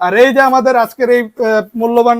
আর এই যে আমাদের আজকের এই মূল্যবান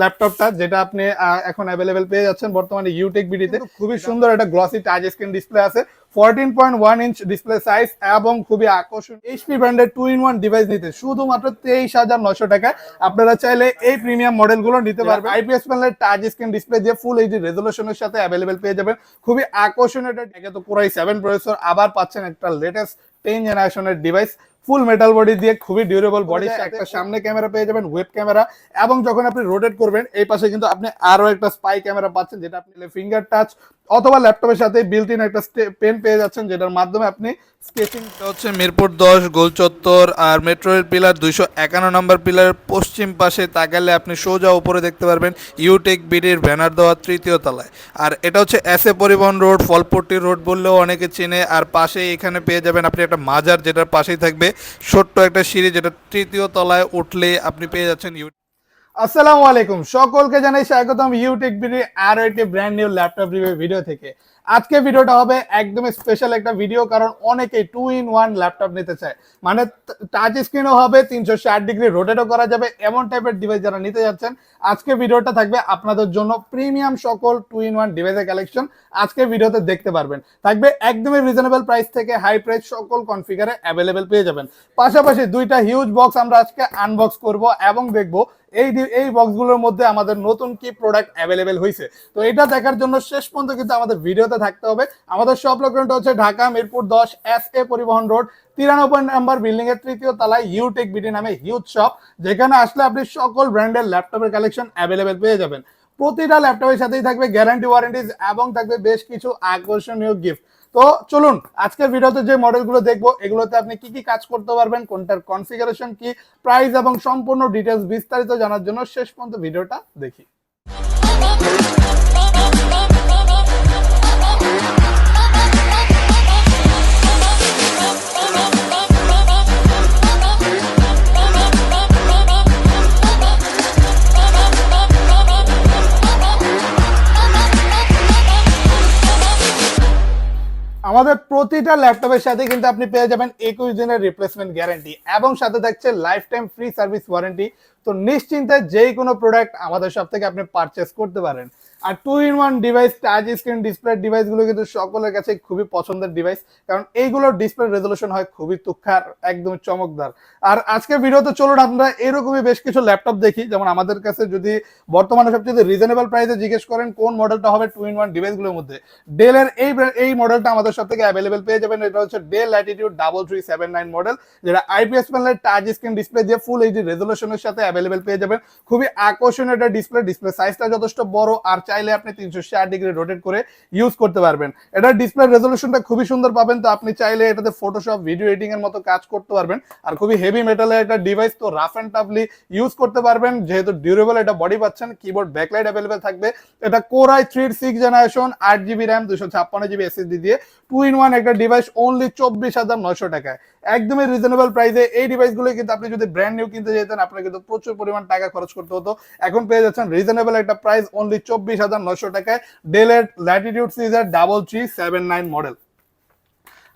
ল্যাপটপটা যেটা আপনি এখন অ্যাভেলেবেল পেয়ে যাচ্ছেন বর্তমানে ইউটেক বিডিতে খুবই সুন্দর। একটা গ্লসি টাচ স্ক্রিন ডিসপ্লে আছে। Fourteen point one inch display size এবং খুবই আকর্ষণ। এইচপি ব্র্যান্ডের টু ইন ওয়ান ডিভাইস নিতে শুধুমাত্র তেইশ হাজার নশো টাকায় আপনারা চাইলে এই প্রিমিয়াম মডেলগুলো নিতে পারবেন। আইপিএস প্যানেলের টাচ স্ক্রিন ডিসপ্লে দিয়ে ফুল এইচডি রেজলিউশনের সাথে অ্যাভেলেবেল পেয়ে যাবেন। খুবই আকর্ষণীয় একটা একে তো পুরাই সেভেন প্রসেসর আবার পাচ্ছেন একটা লেটেস্ট টেন জেনারেশনের ডিভাইস ফুল মেটাল বডি দিয়ে খুবই ডিউরেবল বডি একটা সামনে ক্যামেরা পেয়ে যাবেন ওয়েব ক্যামেরা এবং যখন আপনি রোটেট করবেন এই পাশে কিন্তু আপনি আরও একটা স্পাই ক্যামেরা পাচ্ছেন যেটা আপনি ফিঙ্গার টাচ অথবা ল্যাপটপের সাথে বিল্ট ইন একটা পেন পেয়ে যাচ্ছেন, যেটার মাধ্যমে আপনি স্কেচিং হচ্ছে মিরপুর দশ, গোল চত্বর আর মেট্রো রেল পিলার দুইশো একান্ন নম্বর পিলারের পশ্চিম পাশে তাকালে আপনি সোজা উপরে দেখতে পারবেন ইউটেক বিডির ব্যানার দেওয়া তৃতীয় তলায়। আর এটা হচ্ছে এস এ পরিবহন রোড ফলপট্টি রোড বললেও অনেকে চেনে। আর পাশে এখানে পেয়ে যাবেন আপনি একটা মাজার যেটার পাশেই থাকবে। ছোট্ট একটা সিঁড়ি যেটা তৃতীয় তলায় উঠলে আপনি পেয়ে যাচ্ছেন ইউ আসসালামু আলাইকুম। সকলকে জানাই স্বাগতম ইউটেক বিডি আরও একটি brand new laptop review video থেকে। আজকে ভিডিওটা হবে একদমই স্পেশাল একটা ভিডিও কারণ অনেকেই টু ইন ওয়ান ল্যাপটপ নিতে চায়। মানে টাচ স্ক্রিনও হবে, তিনশো ষাট ডিগ্রি রোটেটও করা যাবে, এমন টাইপের ডিভাইস যারা নিতে যাচ্ছেন, আজকে ভিডিওটা থাকবে আপনাদের জন্য প্রিমিয়াম সকল টু ইন ওয়ান ডিভাইসের কালেকশন আজকে ভিডিওতে দেখতে পারবেন। থাকবে একদমই রিজনেবল প্রাইস থেকে হাই প্রাইস সকল কনফিগারে অ্যাভেলেবেল পেয়ে যাবেন। পাশাপাশি দুইটা হিউজ বক্স আমরা আজকে আনবক্স করব এবং দেখব এই এই বক্সগুলোর মধ্যে আমাদের নতুন কি প্রোডাক্ট অ্যাভেলেবেল হয়েছে তো এটা দেখার জন্য শেষ পর্যন্ত কিন্তু আমাদের ভিডিওতে থাকতে হবে। আমাদের সব লোকেশনটা হচ্ছে ঢাকা মিরপুর দশ এস এ পরিবহন রোড তিরানব্বই নাম্বার বিল্ডিং এর তৃতীয় তলায় ইউটেক বিডি নামে হিউজ শপ যেখানে আসলে আপনি সকল ব্র্যান্ডের ল্যাপটপের কালেকশন অ্যাভেলেবেল পেয়ে যাবেন। প্রতিটা ল্যাপটপের সাথেই থাকবে গ্যারান্টি ওয়ারেন্টিজ এবং থাকবে বেশ কিছু আকর্ষণীয় গিফট তো চলুন, আজকের ভিডিওতে যে মডেলগুলো দেখব, এগুলোতে আপনি কি কি কাজ করতে পারবেন, কোনটার কনফিগারেশন কি প্রাইস এবং সম্পূর্ণ ডিটেলস বিস্তারিত জানার জন্য শেষ পর্যন্ত ভিডিওটা দেখি। আমাদের প্রতিটা ল্যাপটপের সাথে কিন্তু আপনি পেয়ে যাবেন একুশ দিনের রিপ্লেসমেন্ট গ্যারান্টি এবং সাথে থাকছে life time free service warranty তো নিশ্চিন্তে যেই কোনো প্রোডাক্ট আমাদের সব থেকে আপনি পারচেস করতে পারেন। আর two in one device touch screen display ডিভাইসগুলো কিন্তু সকলের কাছে খুবই পছন্দের ডিভাইস কারণ এইগুলোর ডিসপ্লে রেজলিউশন হয় খুবই তুক্ষার, একদম চমকদার। আর আজকের ভিডিওতে চলুন আমরা এরকমই বেশ কিছু ল্যাপটপ দেখি। যেমন আমাদের কাছে যদি বর্তমানে সবচেয়ে রিজনেবল প্রাইসে জিজ্ঞেস করেন কোন মডেলটা হবে টু ইন ওয়ান ডিভাইসগুলোর মধ্যে ডেলের এই এই মডেলটা আমাদের সব থেকে অ্যাভেলেবেল পেয়ে যাবেন। এটা হচ্ছে Dell Latitude double three seven nine model যেটা আইপিএস প্যানেলের টাচ স্ক্রিন ডিসপ্লে দিয়ে ফুল এইচডি রেজলিউশনের সাথে অ্যাভেলেবেল পেয়ে যাবেন। খুবই আকর্ষণীয় একটা ডিসপ্লে ডিসপ্লে সাইজটা যথেষ্ট বড়, আর চাইলে আপনি তিনশো ষাট ডিগ্রি রোটেট করে ইউজ করতে পারবেন। এটার ডিসপ্লে রেজলিউশনটা খুবই সুন্দর পাবেন, তো আপনি চাইলে এটাতে ফটোশপ ভিডিও এডিটিং এর মতো কাজ করতে পারবেন। আর খুবই হেভি মেটালের একটা ডিভাইস তো রাফ অ্যান্ড টাফলি ইউজ করতে পারবেন। যেহেতু ডিউরেবল এটা বডি পাচ্ছেন কিবোর্ড ব্যাকলাইট অ্যাভেলেবেল থাকবে। এটা core i three six generation আট জিবি র্যাম দুশো ছাপ্পান্ন জিবি এসএসডি দিয়ে টু ইন ওয়ান একটা ডিভাইস অনলি চব্বিশ হাজার নয়শো টাকায়। একদমই রিজনেবল প্রাইসে এই ডিভাইসগুলো কিন্তু আপনি যদি ব্র্যান্ড নিউ কিনতে যেতেন আপনার কিন্তু প্রচুর পরিমাণ টাকা খরচ করতে হতো। এখন পেয়ে যাচ্ছেন রিজনেবল একটা প্রাইস অনলি চব্বিশ হাজার নয়শো টাকায়। ডেলের Latitude caesar double three seven nine model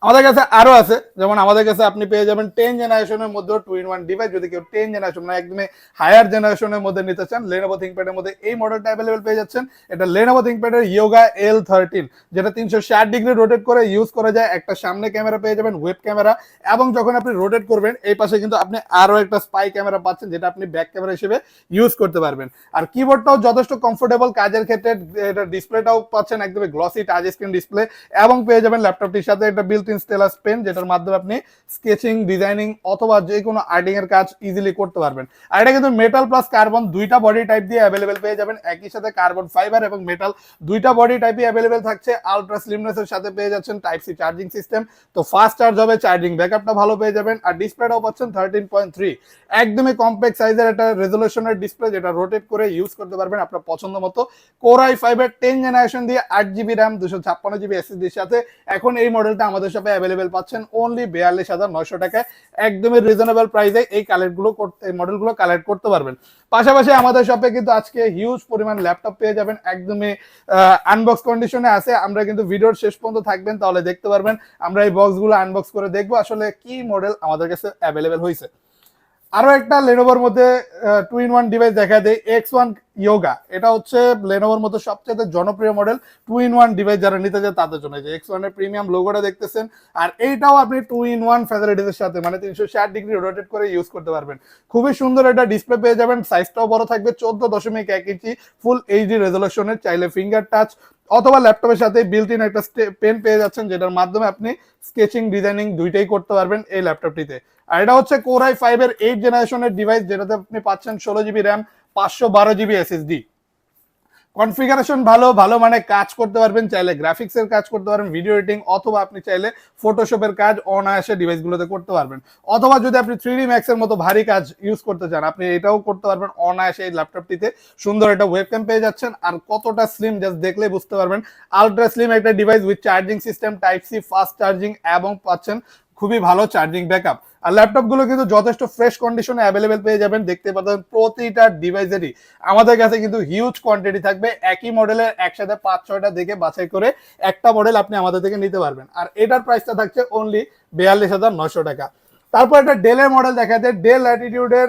আমাদের কাছে আরও আছে। যেমন আমাদের কাছে আপনি পেয়ে যাবেন টেন জেনারেশনের মধ্যে টু ইন ওয়ান ডিভাইস যদি কেউ টেন জেনারেশন মানে একদমই হায়ার জেনারেশনের মধ্যে নিতে চান লেনোভো থিঙ্কপ্যাডের মধ্যে এই মডেলটা অ্যাভেলেবেল পেয়ে যাচ্ছেন। এটা লেনোভো থিঙ্কপ্যাডের ইয়োগা এল থার্টিন যেটা তিনশো ষাট ডিগ্রি রোটেট করে ইউজ করা যায়। একটা সামনে ক্যামেরা পেয়ে যাবেন ওয়েব ক্যামেরা এবং যখন আপনি রোটেট করবেন, এই পাশে কিন্তু আপনি আরও একটা স্পাই ক্যামেরা পাচ্ছেন, যেটা আপনি ব্যাক ক্যামেরা হিসেবে ইউজ করতে পারবেন। আর কিবোর্ডটাও যথেষ্ট কমফোর্টেবল কাজের ক্ষেত্রে, এটা ডিসপ্লেটাও পাচ্ছেন, একদমই গ্লসি টাচ স্ক্রিন ডিসপ্লে এবং পেয়ে যাবেন ল্যাপটপটির সাথে একটা বিল্ট ইন স্টেলাস পেন, যেটার মাধ্যমে আপনি স্কেচিং, ডিজাইনিং অথবা যে কোনো আর্টিং এর কাজ ইজিলি করতে পারবেন। আর এটা কিন্তু মেটাল প্লাস কার্বন দুইটা বডি টাইপ দিয়ে অ্যাভেলেবেল পেয়ে যাবেন। একই সাথে কার্বন ফাইবার এবং মেটাল দুইটা বডি টাইপই অ্যাভেলেবেল থাকছে। আলট্রা স্লিমনেস এর সাথে পেয়ে যাচ্ছেন টাইপ সি চার্জিং সিস্টেম তো ফাস্ট চার্জ হবে চার্জিং ব্যাকআপটা ভালো পেয়ে যাবেন। আর ডিসপ্লেটাও পাচ্ছেন থার্টিন পয়েন্ট থ্রি একদমই কম্প্যাক্ট সাইজের একটা রেজলিউশনের ডিসপ্লে যেটা রোটেট করে ইউজ করতে পারবেন আপনার পছন্দ মতো। কোরাই ফাইভের টেন জেনারেশন দিয়ে আট জিবি র্যাম দুশো ছাপ্পান্ন জিবি এসএসডির সাথে। এখন এই মডেলটা আমাদের সাথে অ্যাভেলেবেল পাচ্ছেন অনলি বিয়াল্লিশ হাজার নয়শো টাকায়। একদমই রিজনেবল প্রাইসে এই কালেক্টগুলো করতে মডেলগুলো কালেক্ট করতে পারবেন। পাশাপাশি আমাদের শপে কিন্তু আজকে হিউজ পরিমাণ ল্যাপটপ পেয়ে যাবেন, একদমই আনবক্স কন্ডিশনে আছে। আমরা কিন্তু ভিডিওর শেষ পর্যন্ত থাকবেন, তাহলে দেখতে পারবেন। আমরা এই বক্সগুলো আনবক্স করে দেখব, আসলে কি মডেল আমাদের কাছে অ্যাভেলেবেল হয়েছে। আরও একটা লেনোভোর মধ্যে টু ইন ওয়ান ডিভাইস দেখা দেয় এক্স ওয়ান ইয়োগা এটা হচ্ছে লেনোভোর মধ্যে সবচেয়ে জনপ্রিয় model two in one device যারা নিতে চায় তাদের জন্য। যে এক্স ওয়ানের প্রিমিয়াম লোগোটা দেখতেছেন, আর এইটাও আপনি টু ইন ওয়ান ফ্যাসিলিটিসের সাথে মানে তিনশো ষাট ডিগ্রি রোটেট করে ইউজ করতে পারবেন। খুবই সুন্দর একটা ডিসপ্লে পেয়ে যাবেন সাইজটাও বড় থাকবে, চোদ্দ দশমিক এক ইঞ্চি ফুল এইচডি রেজলিউশনের চাইলে ফিঙ্গার টাচ অথবা ল্যাপটপের সাথে বিল্ট ইন একটা পেন পেয়ে যাচ্ছেন, যেটার মাধ্যমে আপনি স্কেচিং ডিজাইনিং দুইটাই করতে পারবেন এই ল্যাপটপটিতে। আর এটা হচ্ছে কোরাই ফাইভ এর এইট জেনারেশনের ডিভাইস যেটাতে আপনি পাচ্ছেন ষোলো জিবি র্যাম পাঁচশো বারো জিবি এসএসডি কনফিগারেশন ভালো ভালো মানে কাজ করতে পারবেন, চাইলে গ্রাফিক্সের কাজ করতে পারবেন ভিডিও এডিটিং অথবা আপনি চাইলে ফটোশপের কাজ অনায়াসে ডিভাইসগুলোতে করতে পারবেন। অথবা যদি আপনি থ্রি ডি ম্যাক্সের মতো ভারী কাজ ইউজ করতে চান, আপনি এটাও করতে পারবেন অনায়াসে এই ল্যাপটপটিতে সুন্দর একটা ওয়েবক্যাম পেয়ে যাচ্ছেন, আর কতটা স্লিম জাস্ট দেখলে বুঝতে পারবেন। আলট্রা স্লিম একটা device with charging system type C fast charging এবং পাচ্ছেন খুবই ভালো চার্জিং ব্যাকআপ আর ল্যাপটপগুলো কিন্তু যথেষ্ট ফ্রেশ কন্ডিশনে অ্যাভেলেবেল পেয়ে যাবেন, দেখতে পাবেন প্রতিটা ডিভাইসেরই আমাদের কাছে কিন্তু হিউজ কোয়ান্টিটি থাকবে, একই মডেলের একসাথে পাঁচ, ছয়টা দেখে বাছাই করে একটা মডেল আপনি আমাদের থেকে নিতে পারবেন। আর এটার প্রাইসটা থাকছে অনলি বিয়াল্লিশ হাজার নশো টাকা। তারপর একটা ডেলের মডেল দেখা যায় Dell অ্যাটিটিউডের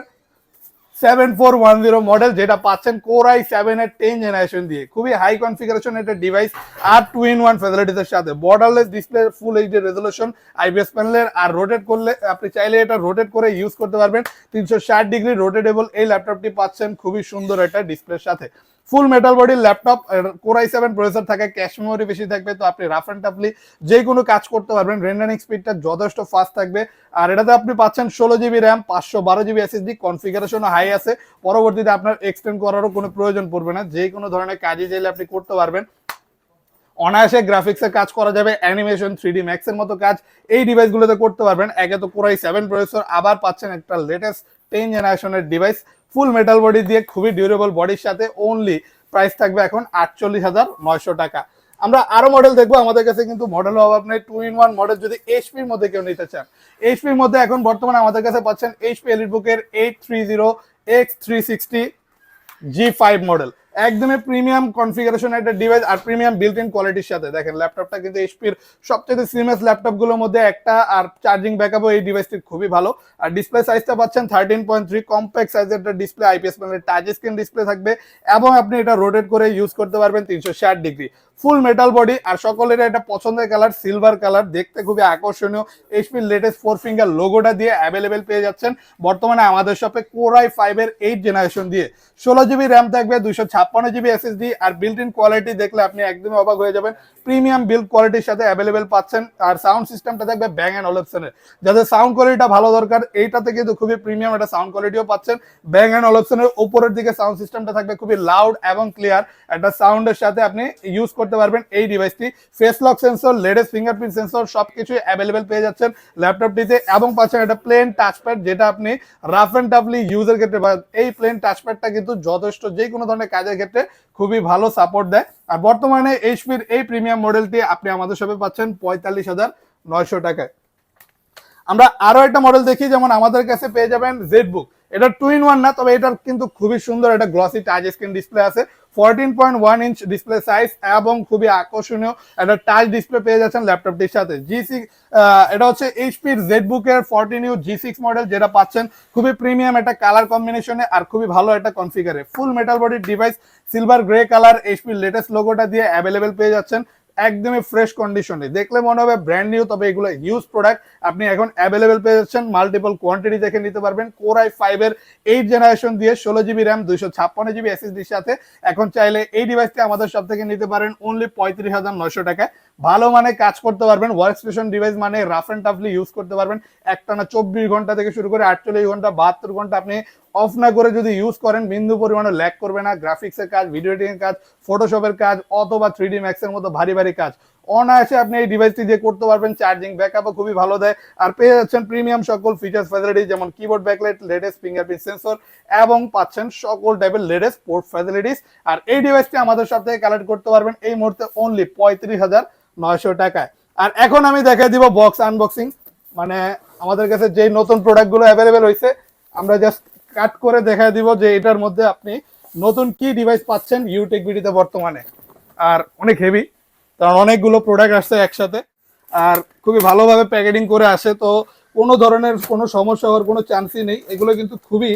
seven four one zero model যেটা পাচ্ছেন কোরাই সেভেন এর টেন জেনারেশন দিয়ে। খুবই হাই কনফিগারেশন একটা ডিভাইস আর টু ইন ওয়ান ফেসিলিটিসের সাথে। Borderless display full H HD resolution IPS প্যানেলের আর রোটেট করলে, আপনি চাইলে এটা রোটেট করে ইউজ করতে পারবেন। তিনশো ষাট ডিগ্রি রোটেটেবল এই ল্যাপটপটি পাচ্ছেন খুবই সুন্দর একটা ডিসপ্লের সাথে। ফুল মেটাল বডির laptop core i seven processor থাকে ক্যাশ মেমোরি বেশি থাকবে, তো আপনি রাফ অ্যান্ড টাফলি যে কোনো কাজ করতে পারবেন। রেন্ডারিং স্পিডটা যথেষ্ট ফাস্ট থাকবে। আর এটাতে আপনি পাচ্ছেন ষোলো জিবি র্যাম পাঁচশো বারো জিবি এসএসডি কনফিগারেশনও হাই আছে। পরবর্তীতে আপনার এক্সটেন্ড করারও কোনো প্রয়োজন পড়বে না। যে কোনো ধরনের কাজে চাইলে আপনি করতে পারবেন। অনায়াসে গ্রাফিক্সের কাজ করা যাবে অ্যানিমেশন থ্রি ডি ম্যাক্সের মতো কাজ। এই ডিভাইসগুলোতে করতে পারবেন। একে তো কোরাই সেভেন প্রসেসর আবার পাচ্ছেন একটা লেটেস্ট টেন জেনারেশনের ডিভাইস ফুল মেটাল বডি দিয়ে খুবই ডিউরেবল বডির সাথে অনলি প্রাইস থাকবে এখন আটচল্লিশ হাজার নয়শো টাকা। আমরা আরও মডেল দেখব, আমাদের কাছে কিন্তু মডেল হবে নেই। টু ইন ওয়ান মডেল যদি এইচপির মধ্যে কেউ নিতে চান এইচপির মধ্যে এখন বর্তমানে আমাদের কাছে পাচ্ছেন HP এলিটবুকের eight three zero X three sixty G five model একদমই প্রিমিয়াম কনফিগারেশন একটা ডিভাইস আর প্রিমিয়াম বিল্ট ইন কোয়ালিটির সাথে। দেখেন ল্যাপটপটা কিন্তু এইচপির সবচেয়ে সিমএস ল্যাপটপগুলোর মধ্যে একটা আর চার্জিং ব্যাকআপও এই ডিভাইসটি খুবই ভালো। আর ডিসপ্লে সাইজটা পাচ্ছেন থার্টিন পয়েন্ট থ্রি কম্প্যাক্ট সাইজের একটা ডিসপ্লে আইপিএস প্যানেলের টাচ স্ক্রিন ডিসপ্লে থাকবে এবং আপনি এটা রোটেট করে ইউজ করতে পারবেন তিনশো ষাট ডিগ্রি ফুল মেটাল বডি আর সকলের একটা পছন্দের কালার সিলভার কালার দেখতে খুবই আকর্ষণীয়। এইচপির লেটেস্ট ফোর ফিঙ্গার লোগোটা দিয়ে অ্যাভেলেবেল পেয়ে যাচ্ছেন। বর্তমানে আমাদের শপে কোরাই ফাইভের এইট জেনারেশন দিয়ে। ষোলো জিবি র্যাম থাকবে, দুইশো ছাপ্পান্ন জিবি এসএসডি আর বিল্ট ইন কোয়ালিটি দেখলে আপনি একদমই অবাক হয়ে যাবেন। প্রিমিয়াম বিল্ড কোয়ালিটির সাথে অ্যাভেলেবেল পাচ্ছেন। আর সাউন্ড সিস্টেমটা থাকবে ব্যাং অ্যান্ড অলেপসনের যাদের সাউন্ড কোয়ালিটিটা ভালো দরকার, এইটাতে কিন্তু খুবই প্রিমিয়াম একটা সাউন্ড কোয়ালিটিও পাচ্ছেন। ব্যাং অ্যান্ড অলেপসনের উপরের দিকে সাউন্ড সিস্টেমটা থাকবে খুবই লাউড এবং ক্লিয়ার একটা সাউন্ডের সাথে আপনি ইউজ করতে পারবেন এই ডিভাইসটি face lock sensor latest fingerprint sensor সব সবকিছুই অ্যাভেলেবেল পেয়ে যাচ্ছেন ল্যাপটপটিতে এবং পাচ্ছেন একটা প্লেন টাচপ্যাড যেটা আপনি রাফ অ্যান্ড টাফলি ইউজের ক্ষেত্রে এই প্লেন টাচপ্যাডটা কিন্তু যথেষ্ট যে কোনো ধরনের কাজের ক্ষেত্রে খুবই ভালো সাপোর্ট দেয়। আর বর্তমানে এইচপির এই প্রিমিয়াম মডেলটি আপনি আমাদের সাথে পাচ্ছেন পঁয়তাল্লিশ হাজার নয়শো টাকায়। আমরা আরও একটা মডেল দেখি, যেমন আমাদের কাছে পেয়ে যাবেন জেড বুক এটা টু ইন ওয়ান না, তবে এটার কিন্তু খুবই সুন্দর একটা গ্লসি টাচ স্ক্রিন ডিসপ্লে আছে। Fourteen point one inch display size এবং খুবই আকর্ষণীয় একটা টাচ ডিসপ্লে পেয়ে যাচ্ছেন ল্যাপটপটির সাথে। জি সিক্স এটা হচ্ছে এইচপির জেড বুকের fourteen U G six model যেটা পাচ্ছেন। খুবই প্রিমিয়াম একটা কালার কম্বিনেশনে আর খুবই ভালো একটা কনফিগারে ফুল মেটাল বডির ডিভাইস সিলভার গ্রে কালার এইচপির লেটেস্ট লোগোটা দিয়ে অ্যাভেলেবেল পেয়ে যাচ্ছেন। একদমই ফ্রেশ কন্ডিশনে দেখলে মনে হবে ব্র্যান্ড নিউ তবে এগুলো ইউজ প্রোডাক্ট আপনি এখন অ্যাভেলেবেল পেয়ে যাচ্ছেন মাল্টিপল কোয়ান্টিটি দেখে নিতে পারবেন। কোরাই ফাইভের এইট জেনারেশন দিয়ে ষোলো জিবি র্যাম দুইশো ছাপ্পান্ন জিবি এসএসডির সাথে। এখন চাইলে এই ডিভাইসটি আমাদের সব থেকে নিতে পারেন অনলি পঁয়ত্রিশ হাজার নয়শো টাকায়। ভালো মানে কাজ করতে পারবেন ওয়ার্ক স্টেশন ডিভাইস মানে রাফ অ্যান্ড টাফলি ইউজ করতে পারবেন। একটানা চব্বিশ ঘণ্টা থেকে শুরু করে আটচল্লিশ ঘণ্টা, বাহাত্তর ঘণ্টা আপনি অফ না করে যদি ইউজ করেন, বিন্দু পরিমাণে ল্যাক করবে না। গ্রাফিক্সের কাজ ভিডিও এডিটিং কাজ ফটোশপের কাজ, অথবা থ্রি ডি ম্যাক্সের মতো ভারী ভারী কাজ। অনায়াসে আপনি এই ডিভাইসটি দিয়ে করতে পারবেন চার্জিং ব্যাকআপও খুবই ভালো দেয়। আর পেয়ে যাচ্ছেন প্রিমিয়াম সকল ফিচার্স ফ্যাসিলিটি যেমন keyboard backlight latest fingerprint sensor এবং পাচ্ছেন সকল টাইপের লেটেস্ট পোর্ট ফ্যাসিলিটিস আর এই ডিভাইসটি আমাদের সাথে কালেক্ট করতে পারবেন। এই মুহূর্তে অনলি পঁয়ত্রিশ হাজার নয়শো টাকায়। আর এখন আমি দেখাই দিব বক্স আনবক্সিং মানে আমাদের কাছে যে নতুন প্রোডাক্টগুলো অ্যাভেলেবেল হয়েছে আমরা জাস্ট কাট করে দেখাই দিব যে এটার মধ্যে আপনি নতুন কি ডিভাইস পাচ্ছেন ইউটেক বিডিতে বর্তমানে। আর অনেক হেভি কারণ অনেকগুলো প্রোডাক্ট আসছে একসাথে। আর খুবই ভালোভাবে প্যাকেটিং করে আসে, তো কোনো ধরনের কোনো সমস্যা হওয়ার কোনো চান্সই নেই। এগুলো কিন্তু খুবই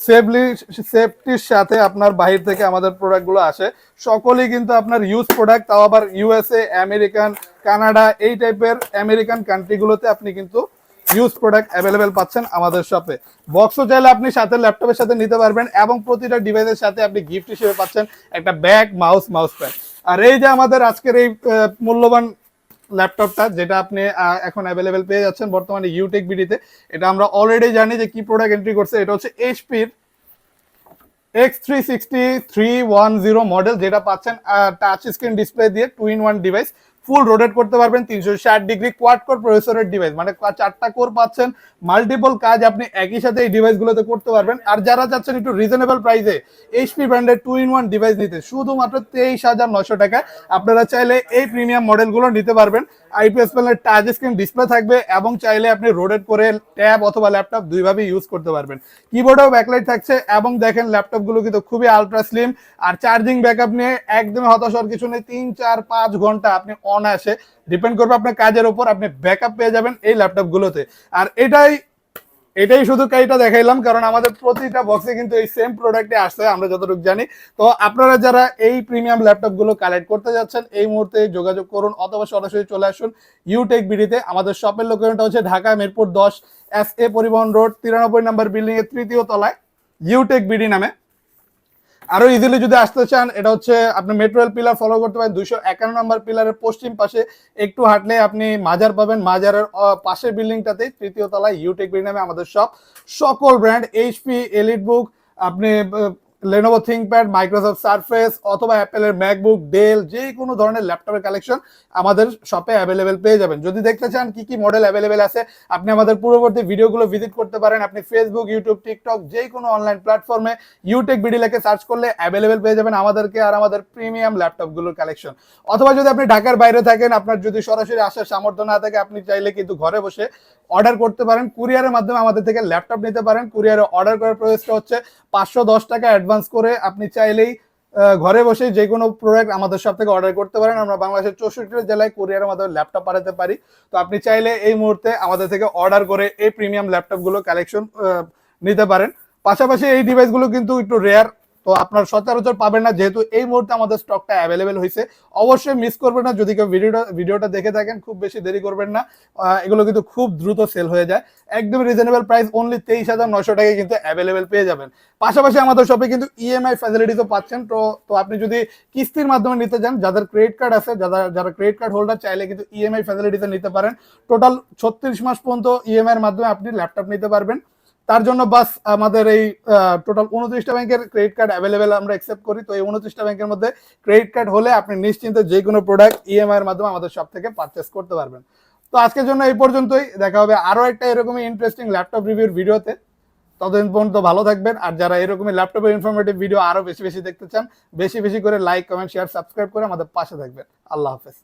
সেফলি সেফটির সাথে আপনার বাহির থেকে আমাদের প্রোডাক্টগুলো আসে। সকলেই কিন্তু আপনার ইউজ প্রোডাক্ট তাও আবার ইউএসএ আমেরিকান কানাডা এই টাইপের আমেরিকান কান্ট্রিগুলোতে আপনি কিন্তু ইউজ প্রোডাক্ট অ্যাভেলেবেল পাচ্ছেন আমাদের শপে বক্সও চাইলে আপনি সাথে ল্যাপটপের সাথে নিতে পারবেন এবং প্রতিটা ডিভাইসের সাথে আপনি গিফট হিসেবে পাচ্ছেন একটা ব্যাগ মাউস মাউস প্যাড আর এই যে আমাদের আজকের এই মূল্যবান ল্যাপটপটা যেটা আপনি এখন অ্যাভেলেবেল পেয়ে যাচ্ছেন বর্তমানে ইউটেক বিডিতে এটা আমরা অলরেডি জানি যে কি প্রোডাক্ট এন্ট্রি করছে। এটা হচ্ছে এইচপির X three sixty three one zero model যেটা পাচ্ছেন টাচ স্ক্রিন ডিসপ্লে দিয়ে two in one device full rotate করতে পারবেন তিনশো ষাট ডিগ্রি কোয়াড কোর প্রসেসরের ডিভাইস মানে চারটা কোর পাচ্ছেন মাল্টিপল কাজ আপনি একই সাথে এই ডিভাইসগুলোতে করতে পারবেন। আর যারা চাচ্ছেন একটু রিজনেবল প্রাইসে এইচপি ব্র্যান্ডের টু ইন ওয়ান ডিভাইস নিতে, শুধুমাত্র তেইশ হাজার নশো টাকায় আপনারা চাইলে এই প্রিমিয়াম মডেলগুলো নিতে পারবেন। আইপিএস প্যানেলের টাচ স্ক্রিন ডিসপ্লে থাকবে এবং চাইলে আপনি রোটেট করে ট্যাব অথবা ল্যাপটপ দুইভাবে ইউজ করতে পারবেন। কিবোর্ডেও ব্যাকলাইট থাকছে এবং দেখেন ল্যাপটপগুলো কিন্তু খুবই আলট্রা স্লিম আর চার্জিং ব্যাকআপ নিয়ে একদমই হতাশ হওয়ার কিছু নেই, তিন, চার, পাঁচ ঘণ্টা আপনি অনায়াসে ডিপেন্ড করবে আপনার কাজের উপর, আপনি ব্যাকআপ পেয়ে যাবেন এই ল্যাপটপগুলোতে আর এটাই এটাই শুধু কাইটা দেখাইলাম, কারণ আমাদের প্রতিটা বক্সে কিন্তু এই সেম প্রোডাক্টে আসছে, আমরা যতটুকু জানি। তো আপনারা যারা এই প্রিমিয়াম ল্যাপটপগুলো কালেক্ট করতে যাচ্ছেন, এই মুহূর্তে যোগাযোগ করুন, অথবা সরাসরি চলে আসুন ইউটেক বিডিতে আমাদের শপের লোকেশনটা হচ্ছে ঢাকা মিরপুর দশ এস এ পরিবহন রোড, তিরানব্বই নম্বর বিল্ডিং এর তৃতীয় তলায় ইউটেক বিডি নামে। আরও ইজিলি যদি আসতে চান, এটা হচ্ছে আপনি মেট্রো রেল পিলার ফলো করতে পারেন। দুইশো একান্ন নম্বর পিলারের পশ্চিম পাশে একটু হাঁটলে আপনি মাজার পাবেন। মাজারের পাশের বিল্ডিংটাতে তৃতীয় তলায় ইউটেক বিল্ডিং আমাদের সব সকল ব্র্যান্ড এইচপি এলিট বুক আপনি লেনোভো থিঙ্কপ্যাড মাইক্রোসফট সারফেস অথবা অ্যাপেলের ম্যাকবুক ডেল যে কোনো ধরনের ল্যাপটপের কালেকশন আমাদের শপে অ্যাভেলেবেল পেয়ে যাবেন। যদি দেখতে চান কি কি মডেল অ্যাভেলেবেল আছে, আপনি আমাদের পূর্ববর্তী ভিডিওগুলো ভিজিট করতে পারেন। আপনি ফেসবুক ইউটিউব টিকটক যে কোনো অনলাইন প্ল্যাটফর্মে ইউটেক লেখে সার্চ করলে অ্যাভেলেবেল পেয়ে যাবেন আমাদেরকে আর আমাদের প্রিমিয়াম ল্যাপটপগুলোর কালেকশন অথবা যদি আপনি ঢাকার বাইরে থাকেন, আপনার যদি সরাসরি আসার সামর্থ্য না থাকে, আপনি চাইলে কিন্তু ঘরে বসে অর্ডার করতে পারেন কুরিয়ারের মাধ্যমে আমাদের থেকে ল্যাপটপ নিতে পারেন। কুরিয়ারে অর্ডার করার প্রসেসটা হচ্ছে পাঁচশো দশ টাকা অ্যাডভান্স করে আপনি চাইলেই ঘরে বসে যে কোনো প্রোডাক্ট আমাদের সব থেকে অর্ডার করতে পারেন। আমরা বাংলাদেশের চৌষট্টি জেলায় কুরিয়ারের মাধ্যমে ল্যাপটপ পাঠাতে পারি। তো আপনি চাইলে এই মুহূর্তে আমাদের থেকে অর্ডার করে এই প্রিমিয়াম ল্যাপটপগুলো কালেকশন নিতে পারেন। পাশাপাশি এই ডিভাইসগুলো কিন্তু একটু রেয়ার তো আপনার সচরাচর পাবেন না, যেহেতু এই মুহূর্তে আমাদের স্টকটা অ্যাভেলেবেল হয়েছে অবশ্যই মিস করবেন না, যদি কেউ ভিডিওটা ভিডিওটা দেখে থাকেন, খুব বেশি দেরি করবেন না। এগুলো কিন্তু খুব দ্রুত সেল হয়ে যায়। একদম রিজনেবল প্রাইস অনলি তেইশ হাজার নশো টাকায় কিন্তু অ্যাভেলেবেল পেয়ে যাবেন। পাশাপাশি আমাদের শপে কিন্তু E ইএমআই ফ্যাসিলিটিসও পাচ্ছেন। তো তো আপনি যদি কিস্তির মাধ্যমে নিতে চান, যাদের ক্রেডিট কার্ড আছে, যারা যারা ক্রেডিট কার্ড হোল্ডার চাইলে কিন্তু E ইএমআই ফ্যাসিলিটিসে নিতে পারেন। টোটাল ছত্রিশ মাস পর্যন্ত ইএমআই এর মাধ্যমে আপনি ল্যাপটপ নিতে পারবেন। তার জন্য বাস আমাদের এই টোটাল উনত্রিশটা ব্যাংকের ক্রেডিট কার্ড অ্যাভেলেবেল আমরা অ্যাকসেপ্ট করি। তো এই উনত্রিশটা ব্যাংকের মধ্যে ক্রেডিট কার্ড হলে আপনি নিশ্চিন্তে যে কোনো প্রোডাক্ট ইএমআই এর মাধ্যমে আমাদের সব থেকে পারচেস করতে পারবেন। তো আজকের জন্য এই পর্যন্তই। দেখা হবে আরও একটা এরকমই ইন্টারেস্টিং ল্যাপটপ রিভিউর ভিডিওতে ততদিন পর্যন্ত ভালো থাকবেন। আর যারা এরকমই ল্যাপটপের ইনফরমেটিভ ভিডিও আরও বেশি বেশি দেখতে চান, বেশি বেশি করে লাইক কমেন্ট শেয়ার সাবস্ক্রাইব করে আমাদের পাশে থাকবেন। আল্লাহ হাফেজ।